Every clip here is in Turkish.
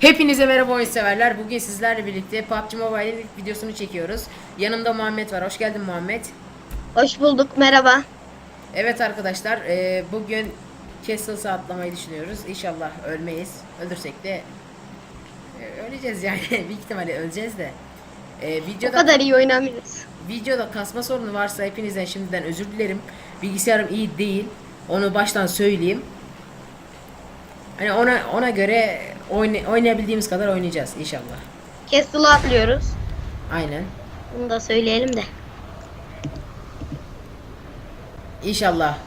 Hepinize merhaba oyun severler. Bugün sizlerle birlikte PUBG Mobile'in ilk videosunu çekiyoruz. Yanımda Muhammed var. Hoş geldin Muhammed. Hoş bulduk, merhaba. Evet arkadaşlar, e, bugün Castle'sı atlamayı düşünüyoruz. İnşallah ölmeyiz. Öldürsek de e, öleceğiz yani. Büyük ihtimalle öleceğiz de. E, O videoda kadar iyi oynamıyoruz. videoda kasma sorunu varsa hepinizden şimdiden özür dilerim. Bilgisayarım iyi değil. Onu baştan söyleyeyim. Hani ona ona göre oyna- oynayabildiğimiz kadar oynayacağız inşallah. Castle'ı atlıyoruz. Aynen. Bunu da söyleyelim de. İnşallah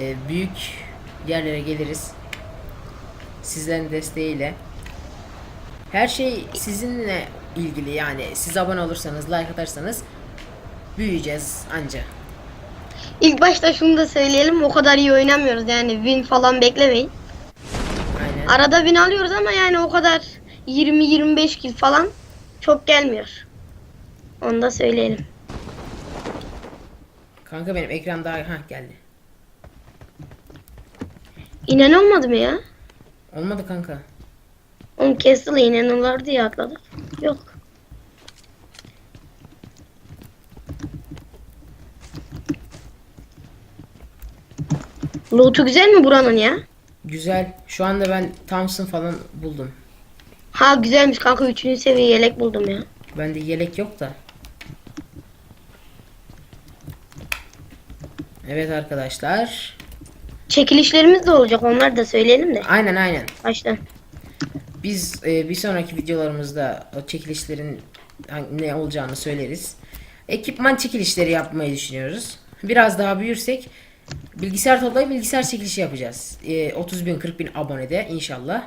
e, büyük yerlere geliriz. Sizlerin desteğiyle. Her şey sizinle ilgili yani siz abone olursanız, like atarsanız büyüyeceğiz anca. İlk başta şunu da söyleyelim, o kadar iyi oynamıyoruz yani win falan beklemeyin. Arada win alıyoruz ama yani o kadar 20-25 kill falan çok gelmiyor. Onu da söyleyelim. Kanka benim ekran daha ha geldi. İnen olmadı mı ya? Olmadı kanka. Oğlum Castle'a inen olur diye atladık. Yok. Loot'u güzel mi buranın ya? Güzel. Şu anda ben Thompson falan buldum. Ha güzelmiş kanka 3. seviye yelek buldum ya. Bende yelek yok da. Evet arkadaşlar. Çekilişlerimiz de olacak onları da söyleyelim de. Aynen aynen. Baştan. Biz e, bir sonraki videolarımızda o çekilişlerin ne olacağını söyleriz. Ekipman çekilişleri yapmayı düşünüyoruz. Biraz daha büyürsek bilgisayar toplayıp bilgisayar çekilişi yapacağız. E, 30 bin 40 bin abonede inşallah.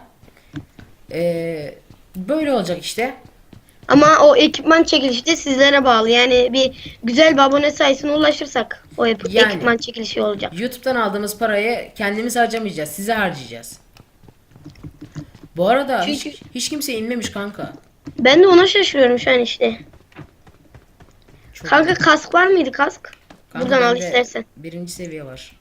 E, böyle olacak işte. Ama o ekipman çekilişi de sizlere bağlı. Yani bir güzel bir abone sayısına ulaşırsak o ep- Yani. ekipman çekilişi olacak. YouTube'dan aldığımız parayı kendimiz harcamayacağız. Size harcayacağız. Bu arada hiç, Çünkü- hiç kimse inmemiş kanka. Ben de ona şaşırıyorum şu an işte. Çok Kanka kask var mıydı kask? Kanka Buradan al bende istersen. Birinci seviye var.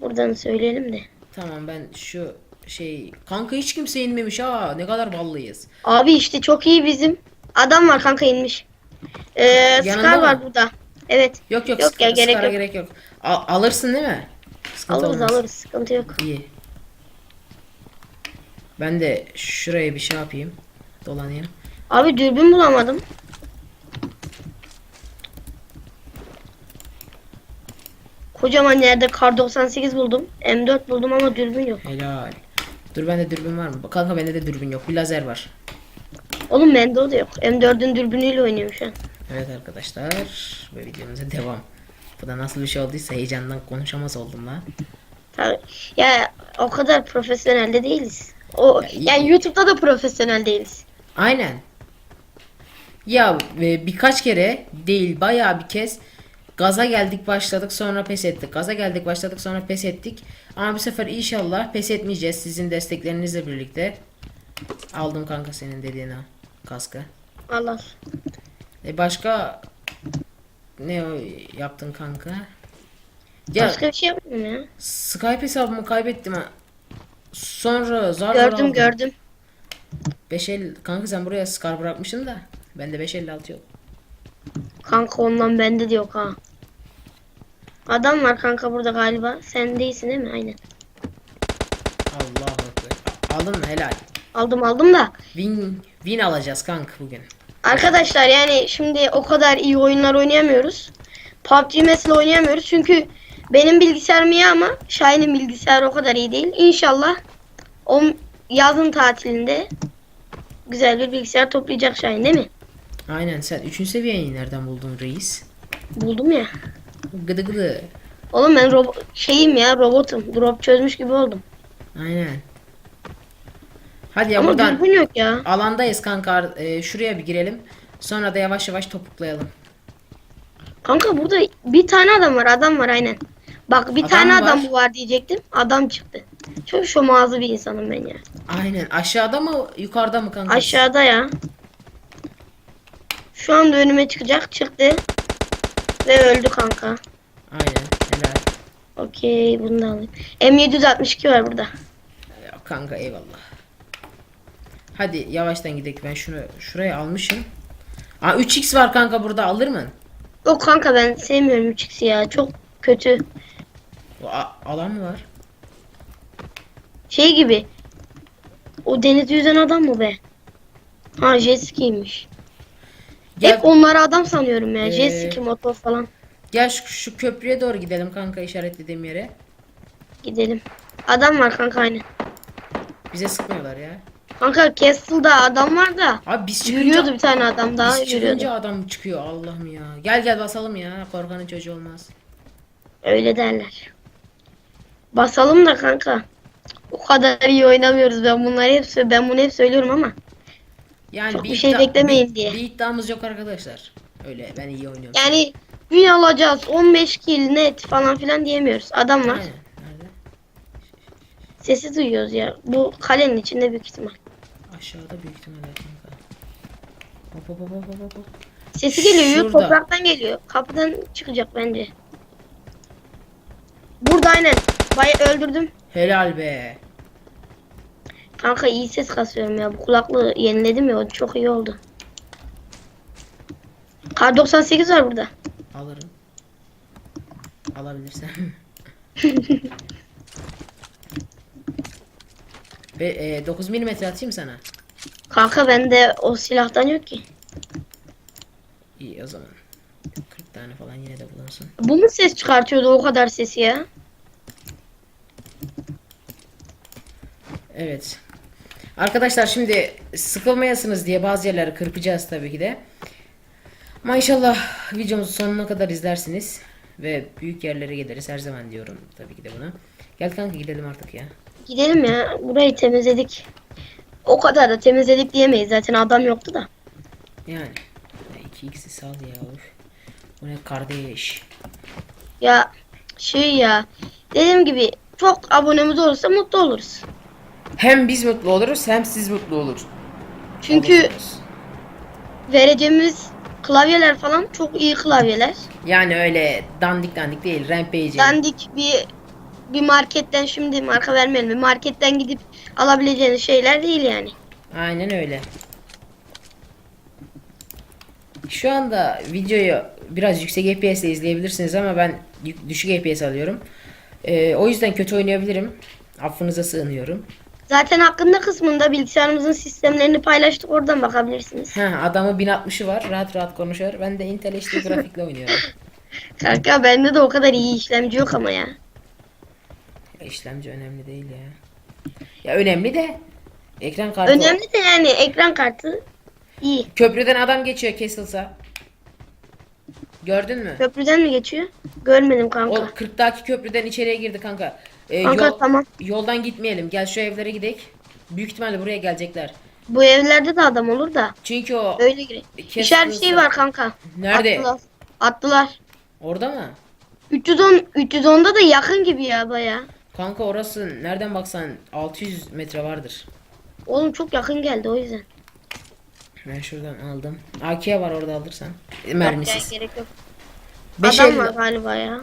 Buradan söyleyelim de. Tamam ben şu şey kanka hiç kimse inmemiş ha ne kadar ballıyız. Abi işte çok iyi bizim. Adam var kanka inmiş. Ee, Yanında Scar mı? var burada. Evet. Yok yok, Yok sık- ya, gerek sıkara yok. gerek yok. Al- alırsın değil mi? Sıkıntı Alırız olmaz. alırız sıkıntı yok. İyi. Ben de şuraya bir şey yapayım. Dolanayım. Abi dürbün bulamadım. Kocaman yerde kar 98 buldum. M4 buldum ama dürbün yok. Helal. Dur bende dürbün var mı? Kanka bende de dürbün yok. Bir lazer var. Oğlum bende o da yok. M4'ün dürbünüyle oynuyorum şu an. Evet arkadaşlar. Ve videomuza devam. Bu da nasıl bir şey olduysa heyecandan konuşamaz oldum lan. Tabii. Ya o kadar profesyonel de değiliz. O Ya yani YouTube'da da profesyonel değiliz. Aynen. Ya e, birkaç kere değil bayağı bir kez gaza geldik başladık sonra pes ettik. Gaza geldik başladık sonra pes ettik. Ama bu sefer inşallah pes etmeyeceğiz sizin desteklerinizle birlikte. Aldım kanka senin dediğini kaskı. Allah. E başka ne yaptın kanka? Ya Başka bir şey yapmıyorum ya. Skype hesabımı kaybettim ha. Sonra zar zar Gördüm aldım. gördüm. 550 kanka sen buraya Scar bırakmışsın da bende 556 yok. Kanka ondan bende de yok ha. Adam var kanka burada galiba. Sen değilsin değil mi? Aynen. Allahu ekber. Aldın mı helal. Aldım aldım da. Win win alacağız kanka bugün. Arkadaşlar yani şimdi o kadar iyi oyunlar oynayamıyoruz. PUBG mesela oynayamıyoruz çünkü benim bilgisayarım iyi ama Şahin'in bilgisayarı o kadar iyi değil. İnşallah o yazın tatilinde güzel bir bilgisayar toplayacak Şahin değil mi? Aynen sen 3. seviyeyi nereden buldun reis? Buldum ya. Gıdı gıdı. Oğlum ben robo şeyim ya robotum. Drop çözmüş gibi oldum. Aynen. Hadi ya ama buradan dürbün yok ya. alandayız kanka. Ee, şuraya bir girelim. Sonra da yavaş yavaş topuklayalım. Kanka burada bir tane adam var adam var aynen. Bak bir Adam tane var. adam var diyecektim. Adam çıktı. Çok şomazlı bir insanım ben ya. Aynen. Aşağıda mı yukarıda mı kanka? Aşağıda ya. Şu anda önüme çıkacak. Çıktı. Ve öldü kanka. Aynen. Helal. Okey bunu da alayım. M762 var burada. Ya kanka eyvallah. Hadi yavaştan gidelim. Ben şunu şuraya almışım. Aa 3x var kanka burada alır mı? Yok kanka ben sevmiyorum 3x'i ya. Çok kötü. O a- alan mı var? Şey gibi. O denizde yüzen adam mı be? Ha jet ski'ymiş. Gel Hep onları adam sanıyorum ya. Ee, ski motor falan. gel şu, şu köprüye doğru gidelim kanka işaretlediğim yere. Gidelim. Adam var kanka aynen. Bize sıkmıyorlar ya. Kanka Castle'da adam var da. Abi biz çıkınca Yürüyordu bir tane adam daha biz yürüyordu. çıkınca adam çıkıyor Allah'ım ya. Gel gel basalım ya. Korkanın çocuğu olmaz. Öyle derler. Basalım da kanka. O kadar iyi oynamıyoruz. Ben bunları hep ben bunu hep söylüyorum ama. Yani Çok bir şey iddia- beklemeyin bir- diye. Bir iddiamız yok arkadaşlar. Öyle ben iyi oynuyorum. Yani win alacağız 15 kill net falan filan diyemiyoruz. Adam var. Aynen. Nerede? Sesi duyuyoruz ya. Bu kalenin içinde büyük ihtimal. Aşağıda büyük ihtimalle kanka. Hop hop hop hop hop hop. Sesi geliyor. Şurada. Topraktan geliyor. Kapıdan çıkacak bence. Burada aynen. Bay öldürdüm. Helal be. Kanka iyi ses kasıyorum ya. Bu kulaklığı yeniledim ya. Çok iyi oldu. Kar 98 var burada. Alırım. Alabilirsem. Ve e, 9 mm atayım sana. Kanka bende o silahtan yok ki. İyi o zaman. 40 tane falan yine de bulunsun. Bu mu ses çıkartıyordu o kadar sesi ya? Evet. Arkadaşlar şimdi sıkılmayasınız diye bazı yerleri kırpacağız tabii ki de. Ama inşallah videomuzu sonuna kadar izlersiniz. Ve büyük yerlere gideriz her zaman diyorum tabii ki de buna. Gel kanka gidelim artık ya. Gidelim ya. Burayı temizledik. O kadar da temizledik diyemeyiz. Zaten adam yoktu da. Yani. Ya 2x'i sal ya. Uf. Bu ne kardeş. Ya şey ya. Dediğim gibi çok abonemiz olursa mutlu oluruz. Hem biz mutlu oluruz hem siz mutlu olur. Çünkü olursunuz. vereceğimiz klavyeler falan çok iyi klavyeler. Yani öyle dandik dandik değil. Rampage. Dandik bir bir marketten şimdi marka vermeyelim. Bir marketten gidip alabileceğiniz şeyler değil yani. Aynen öyle. Şu anda videoyu biraz yüksek FPS ile izleyebilirsiniz ama ben düşük FPS alıyorum. Ee, o yüzden kötü oynayabilirim. Affınıza sığınıyorum. Zaten hakkında kısmında bilgisayarımızın sistemlerini paylaştık. Oradan bakabilirsiniz. Ha, adamı 1060'ı var. Rahat rahat konuşuyor. Ben de Intel HD grafikle oynuyorum. Kanka bende de o kadar iyi işlemci yok ama ya. Ya, İşlemci önemli değil ya. Ya önemli de ekran kartı. Önemli de yani ekran kartı iyi. Köprüden adam geçiyor kesilsa. Gördün mü? Köprüden mi geçiyor? Görmedim kanka. O 40'daki köprüden içeriye girdi kanka. Ee, Kanka yol- tamam. Yoldan gitmeyelim. Gel şu evlere gidelim. Büyük ihtimalle buraya gelecekler. Bu evlerde de adam olur da. Çünkü o Öyle gireyim. Kesin İşaret şey var kanka. Nerede? Attılar. Attılar. orada mı? 310 310'da da yakın gibi ya baya. Kanka orası nereden baksan 600 metre vardır. Oğlum çok yakın geldi o yüzden. Ben şuradan aldım. AK var orada alırsan. E, Mermisiz. gerek yok. Beş Adam elli- var galiba ya.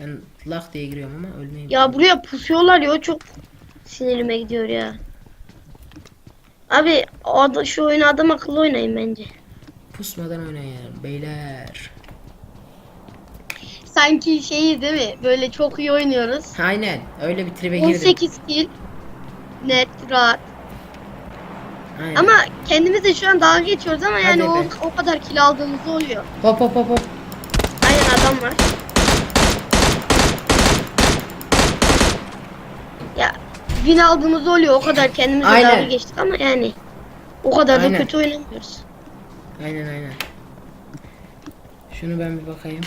Ben lak diye giriyorum ama ölmeyeyim. Ya buraya pusuyorlar ya o çok sinirime gidiyor ya. Abi o şu oyunu adam akıllı oynayın bence. Pusmadan oynayalım beyler. Sanki şeyi değil mi? Böyle çok iyi oynuyoruz. Aynen öyle bir tribe girdim. 18 kill. Net, rahat. Aynen. Ama kendimiz de şu an dalga geçiyoruz ama yani Hadi o, be. o kadar kill aldığımız oluyor. Hop hop hop hop. Aynen adam var. Ya win aldığımız oluyor o kadar kendimize Aynen. dalga geçtik ama yani o kadar da Aynen. kötü oynamıyoruz. Aynen aynen. Şunu ben bir bakayım.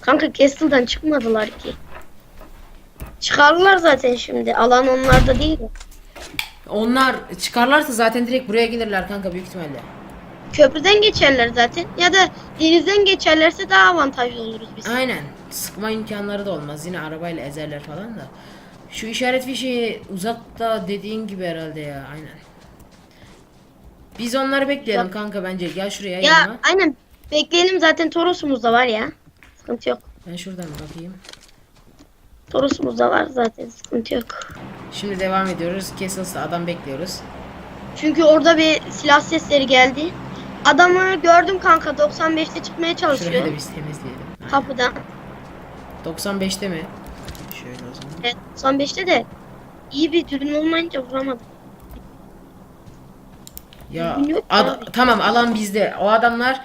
Kanka Castle'dan çıkmadılar ki. Çıkardılar zaten şimdi. Alan onlarda değil mi? Onlar çıkarlarsa zaten direkt buraya gelirler kanka büyük ihtimalle. Köprüden geçerler zaten. Ya da denizden geçerlerse daha avantajlı oluruz biz. Aynen. Sıkma imkanları da olmaz. Yine arabayla ezerler falan da. Şu işaret fişeği uzakta dediğin gibi herhalde ya. Aynen. Biz onları bekleyelim Uzak. kanka bence. Gel şuraya Ya yanıma. aynen. Bekleyelim zaten Toros'umuz da var ya. Sıkıntı yok. Ben şuradan bakayım. Toros'umuz da var zaten sıkıntı yok. Şimdi devam ediyoruz. Castles'ta adam bekliyoruz. Çünkü orada bir silah sesleri geldi. Adamı gördüm kanka 95'te çıkmaya Şurayı çalışıyor. da biz temizleyelim. Kapıdan. 95'te mi? Evet 95'te de iyi bir dürbün olmayınca vuramadım. Ya Dürbün yok ad- abi. tamam alan bizde. O adamlar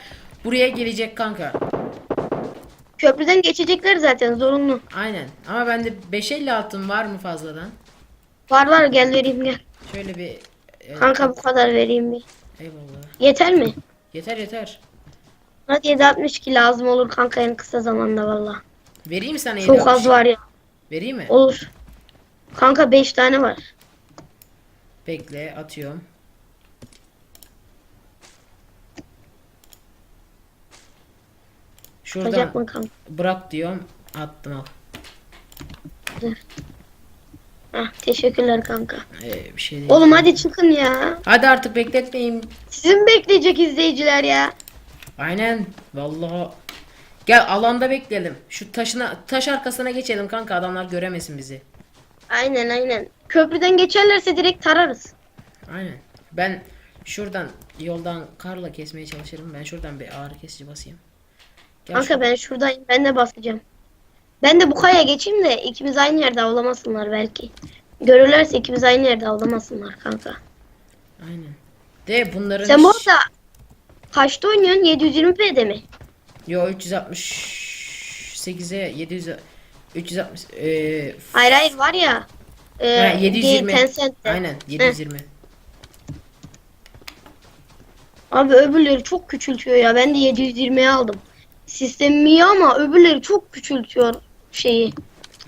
buraya gelecek kanka. Köprüden geçecekler zaten zorunlu. Aynen. Ama bende 550 altın var mı fazladan? Var var gel vereyim gel. Şöyle bir e, Kanka bu kadar vereyim bir. eyvallah. Yeter mi? Yeter yeter. Hadi 762 lazım olur kanka en kısa zamanda valla. Vereyim sana Çok 760? az var ya. Vereyim mi? Olur. Kanka 5 tane var. Bekle atıyorum. Şuradan mı kanka? bırak diyorum. Attım al. Hah, teşekkürler kanka. Ee, bir şey değil. Oğlum hadi çıkın ya. Hadi artık bekletmeyin. Sizin bekleyecek izleyiciler ya. Aynen. Vallahi. Gel alanda bekleyelim. Şu taşına taş arkasına geçelim kanka adamlar göremesin bizi. Aynen aynen. Köprüden geçerlerse direkt tararız. Aynen. Ben şuradan yoldan karla kesmeye çalışırım. Ben şuradan bir ağrı kesici basayım. Gel Kanka şu- ben şuradayım. Ben de basacağım. Ben de bu kaya geçeyim de ikimiz aynı yerde avlamasınlar belki. Görürlerse ikimiz aynı yerde avlamasınlar kanka. Aynen. De bunların Sen bu arada kaçta oynuyorsun? 720p'de mi? Yo 368'e 700 360 eee Hayır hayır var ya. E, ha, 720. Tencent'te. Aynen 720. Abi öbürleri çok küçültüyor ya. Ben de 720'ye aldım. Sistemim iyi ama öbürleri çok küçültüyor şeyi.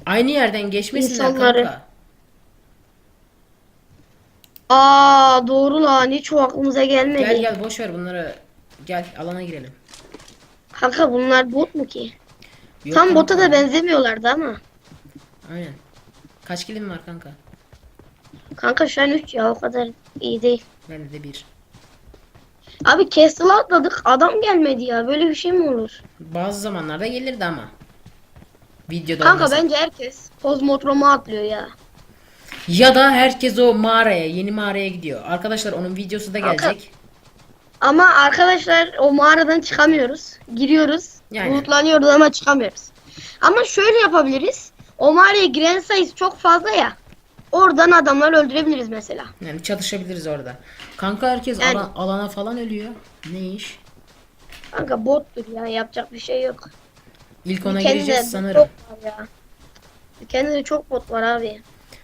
Aynı yerden geçmesinler İnsanları. kanka. Aa doğru lan hiç o aklımıza gelmedi. Gel gel boş ver bunları. Gel alana girelim. Kanka bunlar bot mu ki? Yok Tam kanka. bota da benzemiyorlardı ama. Aynen. Kaç kilim var kanka? Kanka şu an 3 ya o kadar iyi değil. Bende de bir. Abi Castle'a atladık adam gelmedi ya böyle bir şey mi olur? Bazı zamanlarda gelirdi ama. Videoda Kanka olmasa. bence herkes Kozmotrom'a atlıyor ya. Ya da herkes o mağaraya, yeni mağaraya gidiyor. Arkadaşlar onun videosu da Kanka, gelecek. Ama arkadaşlar o mağaradan çıkamıyoruz. Giriyoruz. Yani. Lootlanıyoruz ama çıkamıyoruz. Ama şöyle yapabiliriz. O mağaraya giren sayısı çok fazla ya. Oradan adamları öldürebiliriz mesela. Yani çatışabiliriz orada. Kanka herkes Yani. alan- alana falan ölüyor. Ne iş? Kanka bottur ya yapacak bir şey yok. İlk ona Ülkenin de gireceğiz sanırım. Çok var ya. Ülkenin de çok bot var abi.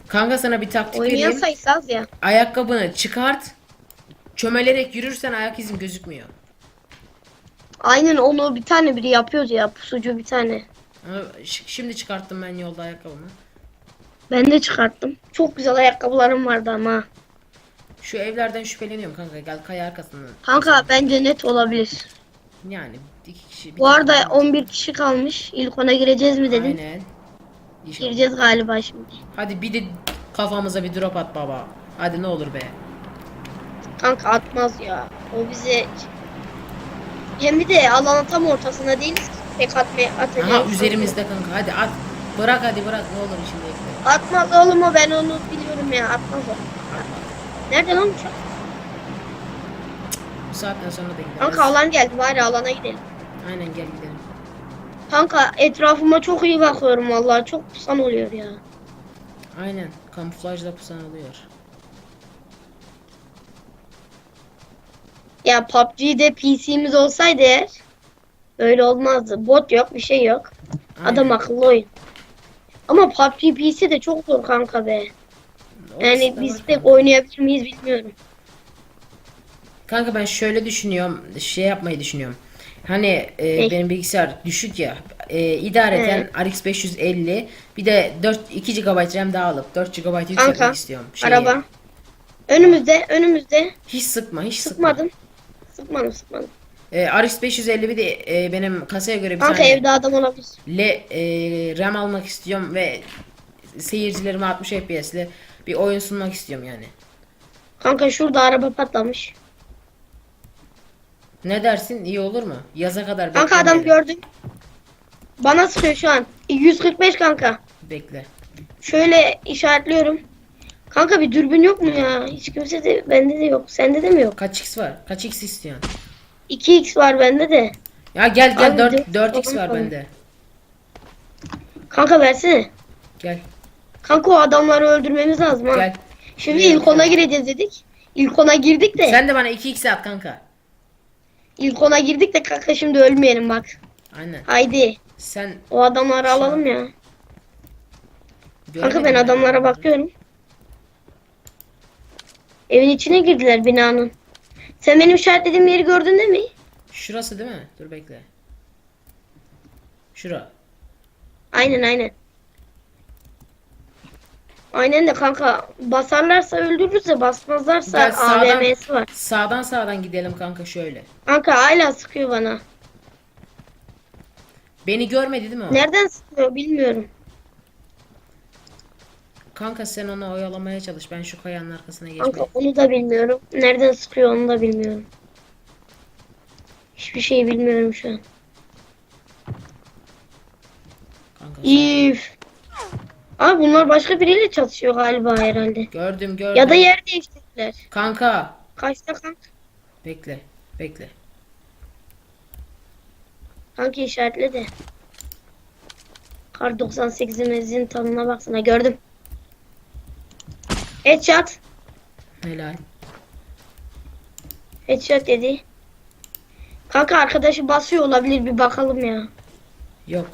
Kanka sana bir taktik Oynayan vereyim. sayısı az ya. Ayakkabını çıkart. Çömelerek yürürsen ayak izin gözükmüyor. Aynen onu bir tane biri yapıyordu ya pusucu bir tane. Ama ş- Şimdi çıkarttım ben yolda ayakkabımı. Ben de çıkarttım. Çok güzel ayakkabılarım vardı ama. Şu evlerden şüpheleniyorum kanka. Gel kaya arkasından. Kanka bence net olabilir. Yani iki kişi. bir Bu arada 11 kişi kalmış. İlk ona gireceğiz mi dedin? Aynen. İnşallah. Gireceğiz galiba şimdi. Hadi bir de kafamıza bir drop at baba. Hadi ne olur be. Kanka atmaz ya. O bize hem bir de alanın tam ortasında değiliz ki. Tek atmaya atacağız. Aha üzerimizde kanka. Hadi at. Bırak hadi bırak ne olur şimdi ekle. Atmaz oğlum o ben onu biliyorum ya atmaz o. Nerede lan uçak? Bu saatten sonra da gideriz. Kanka alan geldi bari alana gidelim. Aynen gel gidelim. Kanka etrafıma çok iyi bakıyorum vallahi çok pusan oluyor ya. Aynen. Kamuflajla pusan oluyor. Ya PUBG'de PC'miz olsaydı eğer öyle olmazdı. Bot yok bir şey yok. Aynen. Adam akıllı oyun. Ama PUBG PC de çok zor kanka be. O Yani biz pek oynayabilir miyiz bilmiyorum. Kanka ben şöyle düşünüyorum. Şey yapmayı düşünüyorum. Hani e, Ne? benim bilgisayar düşük ya. E, idareten RX 550 bir de 4 2 GB RAM daha alıp 4 GB yükseltmek istiyorum. Şeyi. araba. Önümüzde önümüzde. Hiç sıkma, hiç sıkma. Sıkmadım. Sıkmadım. E, RX 550 bir de e, benim kasaya göre bir Kanka tane evde adam olabilir. le, e, RAM almak istiyorum ve seyircilerime 60 FPS'li bir oyun sunmak istiyorum yani. Kanka şurada araba patlamış. Ne dersin? İyi olur mu? Yaza kadar Kanka adam beklemeyelim. gördüm. Bana sıkıyor şu an. 145 kanka. Bekle. Şöyle işaretliyorum. Kanka bir dürbün yok mu ya? Hiç kimse de bende de yok. Sende de mi yok? Kaç x var? Kaç x istiyorsun? 2x var bende de. Ya gel gel Abi, 4 dört- 4x var tamam. bende. Kanka versene. Gel Kanka o adamları öldürmemiz lazım ha. gel. Şimdi ilk ona gireceğiz dedik. İlk ona girdik de. Sen de bana 2x at kanka. İlk ona girdik de kanka şimdi ölmeyelim bak. Aynen. Haydi. Sen O adamları alalım ya. Kanka ben adamlara bakıyorum. Evin içine girdiler binanın. Sen benim işaretlediğim yeri gördün değil mi? Şurası değil mi? Dur bekle. Şura. Aynen aynen. Aynen de kanka basarlarsa öldürürüz de basmazlarsa Gel sağdan, AVM'si var. sağdan sağdan gidelim kanka şöyle. Kanka hala sıkıyor bana. Beni görmedi değil mi o? Nereden sıkıyor bilmiyorum. Kanka sen onu oyalamaya çalış. Ben şu kayanın arkasına Kanka geçmeyeyim. onu da bilmiyorum. Nereden sıkıyor onu da bilmiyorum. Hiçbir şey bilmiyorum şu an. Kanka, İf. Abi bunlar başka biriyle çatışıyor galiba herhalde. Gördüm gördüm. Ya da yer değiştirdiler. Kanka. Kaçta kanka? Bekle. Bekle. Kanka işaretle de. Kar 98'imizin tadına baksana gördüm. Headshot. Helal. Headshot dedi. Kanka arkadaşı basıyor olabilir bir bakalım ya. Yok.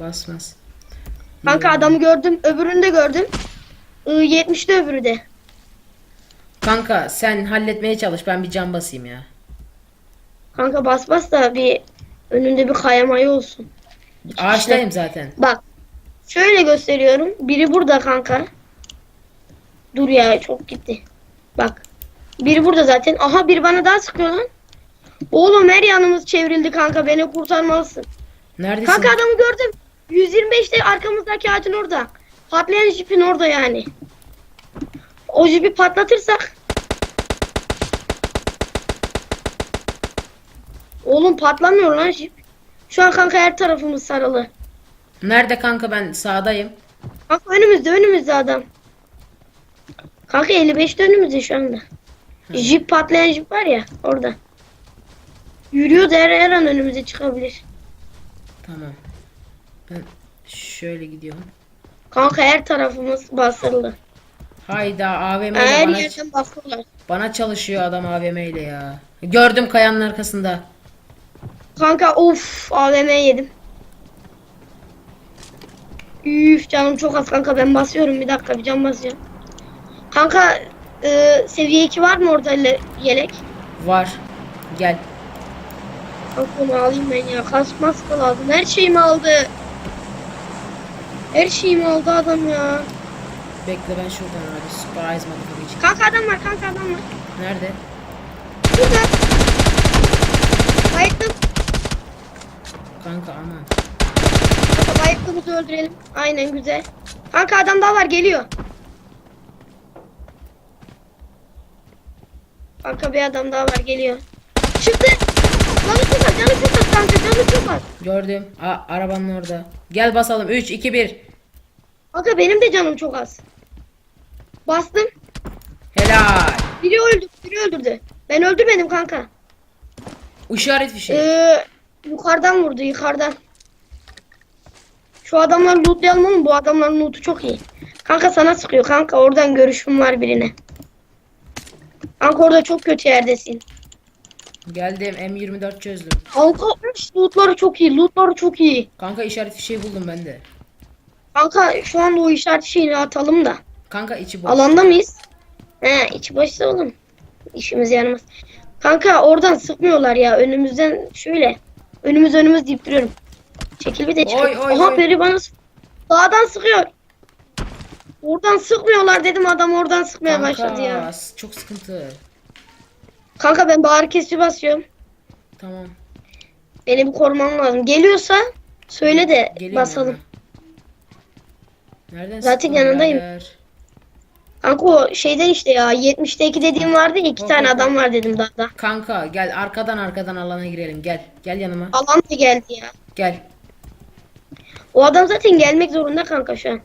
Basmaz. Kanka Yok. adamı gördüm. Öbürünü de gördüm. I 70'te öbürü de. Kanka sen halletmeye çalış. Ben bir cam basayım ya. Kanka bas bas da bir önünde bir kayamayı olsun. Ağaçtayım zaten. Bak. Şöyle gösteriyorum. Biri burada kanka. Dur ya çok gitti. Bak. Biri burada zaten. Aha biri bana daha sıkıyor lan. Oğlum her yanımız çevrildi kanka. Beni kurtarmalısın. Neredesin? Kanka adamı gördüm. 125'te arkamızdaki ağacın orada. Patlayan jipin orada yani. O jipi patlatırsak. Oğlum patlamıyor lan jip. Şu an kanka her tarafımız sarılı. Nerede kanka ben sağdayım. Kanka önümüzde önümüzde adam. Kanka 55'te önümüzde şu anda. Jip patlayan jip var ya orada. Yürüyor da her, her an önümüze çıkabilir. Tamam. Ben şöyle gidiyorum. Kanka her tarafımız basılı. Hayda AVM ile Her bana, yerden basıyorlar. bana çalışıyor adam AVM ile ya. Gördüm kayanın arkasında. Kanka of AVM yedim. Üf canım çok az kanka ben basıyorum bir dakika bir can basacağım. Kanka e, seviye 2 var mı orada le- yelek? Var. Gel. Kanka onu alayım ben ya kask mask lazım her şeyimi aldı. Her şeyimi aldı adam ya. Bekle ben şuradan abi. Surprise motherfucker geçeyim. Kanka adam var kanka adam var. Nerede? Burada. Bayıttım. Kanka aman. Kanka bayıttığımızı öldürelim. Aynen güzel. Kanka adam daha var geliyor. Kanka bir adam daha var geliyor. Çıktı. Canı çok az canı çok az kanka canı çok az. Gördüm. A arabanın orada. Gel basalım. 3 2 1. Kanka benim de canım çok az. Bastım. Helal. Biri öldü. Biri öldürdü. Ben öldürmedim kanka. İşaret fişi. Ee, yukarıdan vurdu yukarıdan. Şu adamları lootlayalım oğlum. Bu adamların lootu çok iyi. Kanka sana sıkıyor kanka. Oradan görüşüm var birine. Kanka orada çok kötü yerdesin. Geldim. M24 çözdüm. Kanka üf, lootları çok iyi. Lootları çok iyi. Kanka işaret fişeği buldum ben de. Kanka şu anda o işaret şeyini atalım da. Kanka içi boş. Alanda mıyız? He içi boşsa oğlum. İşimiz yaramaz. Kanka oradan sıkmıyorlar ya. Önümüzden şöyle. Önümüz önümüz deyip duruyorum. Çekil bir de çıkın. Oy, oy, biri bana sık- Dağdan sıkıyor. Oradan sıkmıyorlar dedim adam oradan sıkmaya başladı ya. Kanka çok sıkıntı. Kanka ben bağır kesici basıyorum. Tamam. Beni bir korumam lazım. Geliyorsa söyle de Geliyorum basalım. Nereden Zaten yanındayım. birader? Kanka o şeyden işte ya 70'te 2 dediğim vardı ya 2 Hop, tane hop, adam var dedim dağda. Kanka gel arkadan arkadan alana girelim. Gel. Gel yanıma. Alan da geldi ya. Gel. O adam zaten gelmek zorunda kanka şu an.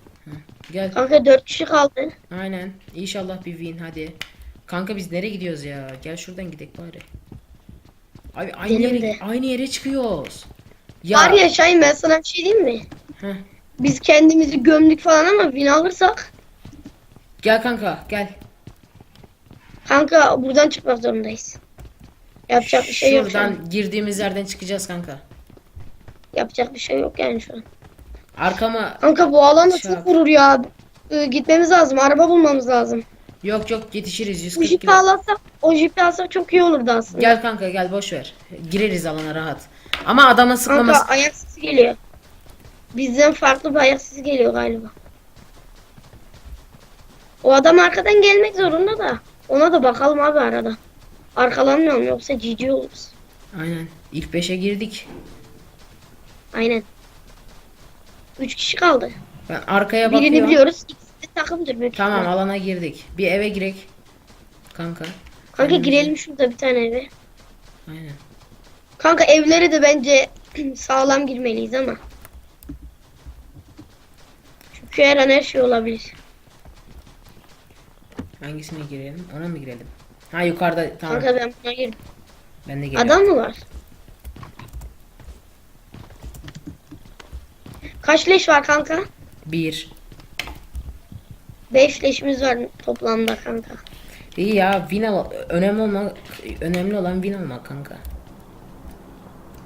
Gel. Kanka 4 kişi kaldı. Aynen. İnşallah bir win hadi. Kanka biz nereye gidiyoruz ya? Gel şuradan gidelim bari. Abi aynı yere, de. aynı yere çıkıyoruz. Ya. Var ya Şahin ben sana bir şey diyeyim mi? Heh. Biz kendimizi gömdük falan ama win alırsak Gel kanka gel. kanka buradan çıkmak zorundayız. Yapacak bir şey yok şu an. Şuradan girdiğimiz yerden çıkacağız kanka. Yapacak bir şey yok yani şu an. Arkama Kanka bu alanda Şey yap. çok vurur ya. Ee, gitmemiz lazım. Araba bulmamız lazım. yok yok yetişiriz Bu 140 jipi kilo. alsak, o jipi alsak çok iyi olurdu aslında. Gel kanka gel boş ver. Gireriz alana rahat. Ama adama Kanka sıkmaması. ayak sesi geliyor. Bizden farklı bir ayak sesi geliyor galiba. O adam arkadan gelmek zorunda da. Ona da bakalım abi arada. Arkalanmayalım yoksa cici oluruz. Aynen. İlk 5'e girdik. Aynen. Üç kişi kaldı. Ben arkaya Birini bakıyorum. biliyoruz. İkisi de takımdır büyük Tamam ihtimal. alana girdik. Bir eve girek. Kanka. Kanka Kendimize- girelim şurada bir tane eve. Aynen. Kanka evlere de bence sağlam girmeliyiz ama. Çünkü her an her şey olabilir. Hangisine girelim? Ona mı girelim? Ha yukarıda tamam. Kanka ben buna girdim. Ben de geliyorum. Adam mı var? Kaç leş var kanka? Bir. Beş leşimiz var toplamda kanka. İyi ya win al önemli olmak önemli olan win almak kanka.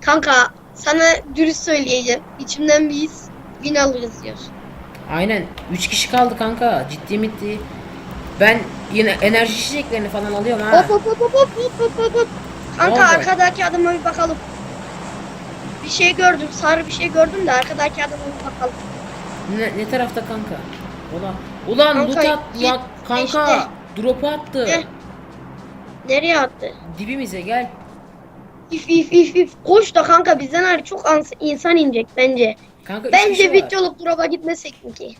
Kanka sana dürüst söyleyeceğim. İçimden bir his win alırız diyor. Aynen 3 kişi kaldı kanka ciddi mitti. Ben yine enerji içeceklerini falan alıyorum ha. Hop hop hop hop hop hop hop. Kanka arkadaki adama bir bakalım. Bir şey gördüm. Sarı bir şey gördüm de arkadaki adama bir bakalım. Ne, ne tarafta kanka? Ulan ulan Kanka, loot at lan kanka. Drop'u attı. Ne? Nereye attı? Dibimize gel. İf if if if. Koş da kanka bizden ayrı çok insan inecek bence. Kanka Bence var. videoluk drop'a gitmesek mi ki?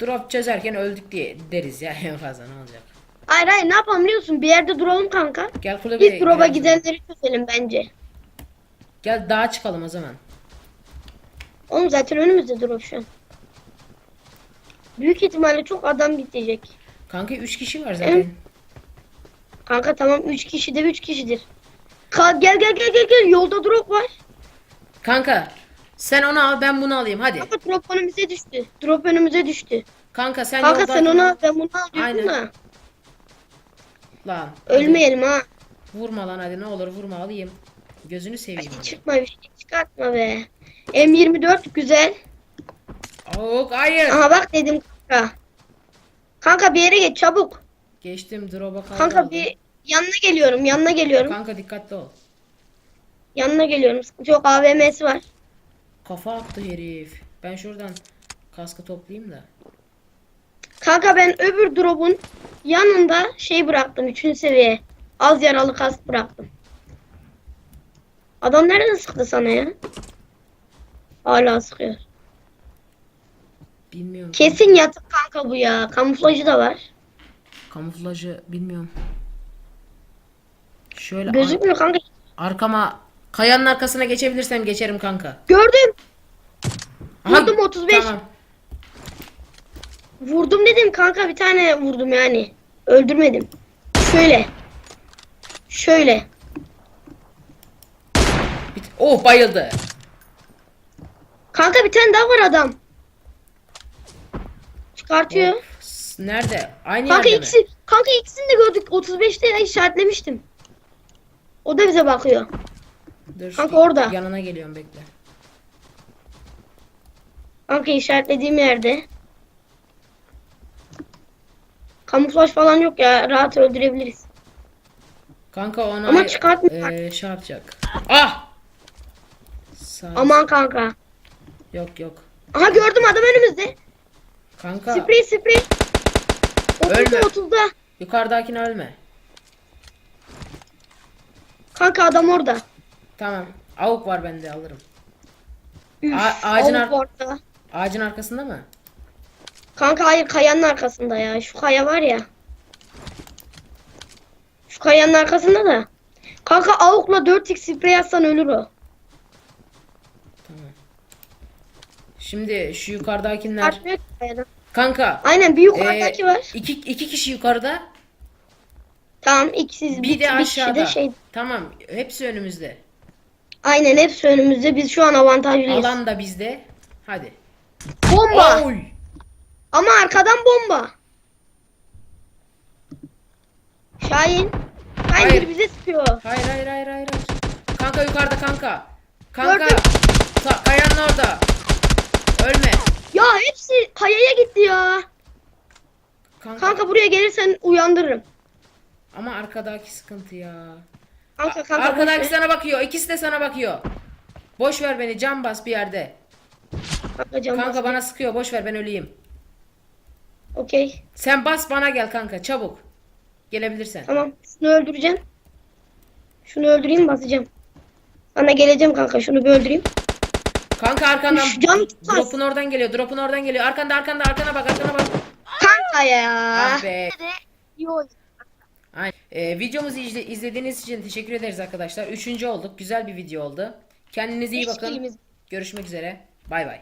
Drop çözerken öldük diye deriz ya en fazla ne olacak? Hayır hayır ne yapalım biliyorsun? Bir yerde duralım kanka. Gel kulübeye Biz drop'a gidenleri çözelim bence. Gel dağa çıkalım o zaman. Oğlum zaten önümüzde drop şu an. Büyük ihtimalle çok adam gidecek. Kanka 3 kişi var zaten. Kanka tamam 3 kişi de 3 kişidir. Ka- gel gel gel gel gel yolda drop var. Kanka sen onu al ben bunu alayım hadi. Kanka drop önümüze düştü. Drop önümüze düştü. Kanka sen Kanka yolda- sen onu al ben bunu al Aynen. da. Lan. hadi. Ölmeyelim ha. Vurma lan hadi ne olur vurma alayım. Gözünü seveyim. Hadi çıkma bir şey çıkartma be. M24 güzel. Oh, hayır. Aha bak dedim kanka. Kanka bir yere geç çabuk. Geçtim drop'a kaldı. Kanka bir yanına geliyorum yanına geliyorum. Kanka dikkatli ol. Yanına geliyorum. Yok AVM'si var. Kafa attı herif. Ben şuradan kaskı toplayayım da. Kanka ben öbür drop'un yanında şey bıraktım 3. seviye. Az yaralı kask bıraktım. Adam nereden sıktı sana ya? Hala sıkıyor. Bilmiyorum. Kesin yatık kanka bu ya. Kamuflajı da var. Kamuflajı bilmiyorum. Şöyle ar- Gözükmüyor kanka. arkama kayanın arkasına geçebilirsem geçerim kanka. Gördüm. Aha, Vurdum 35. Tamam. Vurdum dedim kanka bir tane vurdum yani. Öldürmedim. Şöyle. Şöyle. Oh bayıldı. Kanka bir tane daha var adam. Çıkartıyor. S- Nerede? Aynı Kanka yerde mi? ikisi, kanka ikisini de gördük. 35'te ya işaretlemiştim. O da bize bakıyor. Dur, Kanka orada. Yanına geliyorum bekle. Kanka işaretlediğim yerde. Kamuflaj falan yok ya. Rahat öldürebiliriz. Kanka onu Ama çıkartma. eee, şey yapacak. Ah! Sağ Aman kanka. Yok yok. Aha gördüm adam önümüzde. Kanka Sprey sprey. 30'da Ölme. 30'da. yukarıdakini ölme. Kanka adam orada. Tamam. Avuk var bende alırım. Üf, A- ağacın avuk ar- orada. Ağacın arkasında mı? Kanka hayır kayanın arkasında ya. Şu kaya var ya. Şu kayanın arkasında da. Kanka avukla 4x sprey atsan ölür o. Şimdi şu yukarıdakiler ki kayadan. Kanka. Aynen bir yukarıdaki e, var. iki, iki kişi yukarıda. Tamam ikisiz Bir de kişi aşağıda. de şey. Tamam. Hepsi önümüzde. Aynen hepsi önümüzde. Biz şu an avantajlıyız. Alan da bizde. Hadi. Bomba. Oy. Ama arkadan bomba. Şahin. Hayır. biri bize sıkıyor. Hayır hayır hayır hayır. hayır. Kanka yukarıda kanka. Kanka. Gördüm. Kayanın orada. Ölme. Ya hepsi kayaya gitti ya. Kanka. Kanka buraya gelirsen uyandırırım. Ama arkadaki sıkıntı ya. Kanka kanka. boş Arkadaki ver. sana bakıyor. İkisi de sana bakıyor. Boş ver beni. Can bas bir yerde. Kanka can Kanka bas. bana sıkıyor. Boş ver ben öleyim. Okey. Sen bas bana gel kanka çabuk. Gelebilirsen. Tamam. Şunu öldüreceğim. Şunu öldüreyim basacağım. Sana geleceğim kanka. Şunu bir öldüreyim. Kanka arkandan Üf, can tutmaz. drop'un oradan geliyor. Drop'un oradan geliyor. Arkanda arkanda arkana bak arkana bak. Kanka ya. Ah be. Oyun. Aynen. Ee, videomuzu izle- izlediğiniz için teşekkür ederiz arkadaşlar. Üçüncü olduk. Güzel bir video oldu. Kendinize iyi bakın. Görüşmek üzere. Bay bay.